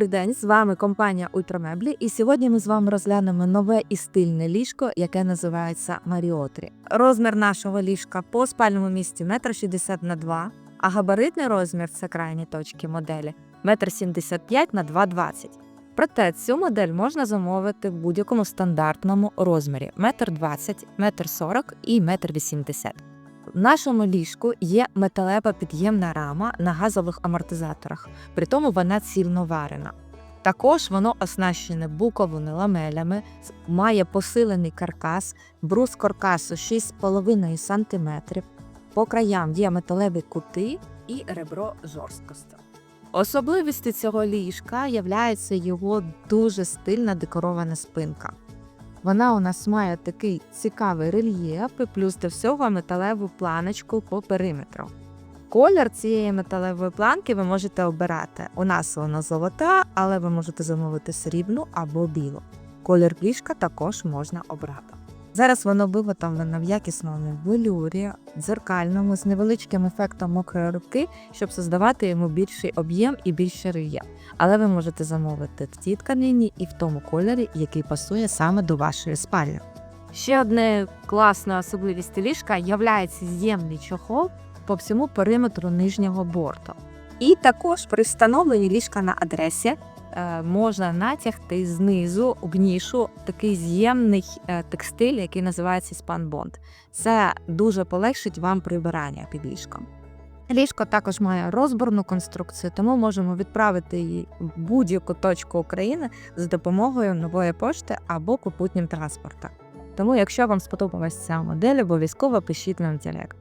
Добрий день, з вами компанія Ультрамеблі, і сьогодні ми з вами розглянемо нове і стильне ліжко, яке називається Маріотрі. Розмір нашого ліжка по спальному місці 1,60 на 2, а габаритний розмір це крайні точки моделі 1,75 на 2,20. Проте цю модель можна замовити в будь-якому стандартному розмірі 1,20 м, 1,40 м і 1,80 м. В нашому ліжку є металева під'ємна рама на газових амортизаторах, при тому вона цільно варена. Також воно оснащене буковими ламелями, має посилений каркас, брус каркасу 6,5 см, по краям є металеві кути і ребро жорсткості. Особливістю цього ліжка є його дуже стильна декорована спинка. Вона у нас має такий цікавий рельєф і плюс до всього металеву планочку по периметру. Колір цієї металевої планки ви можете обирати. У нас вона золота, але ви можете замовити срібну або білу. Колір ліжка також можна обрати. Зараз воно виготовлено в якісному велюрі, дзеркальному з невеличким ефектом мокрої руки, щоб создавати йому більший об'єм і більший рельєф. Але ви можете замовити в тій тканині і в тому кольорі, який пасує саме до вашої спальні. Ще одне класна особливість ліжка є з'ємний чохол по всьому периметру нижнього борту. І також при встановленні ліжка на адресі можна натягти знизу в нішу такий з'ємний е, текстиль, який називається спанбонд. Це дуже полегшить вам прибирання під ліжком. Ліжко також має розборну конструкцію, тому можемо відправити її в будь-яку точку України з допомогою нової пошти або попутнім транспортом. Тому, якщо вам сподобалася ця модель, обов'язково пишіть нам в директ.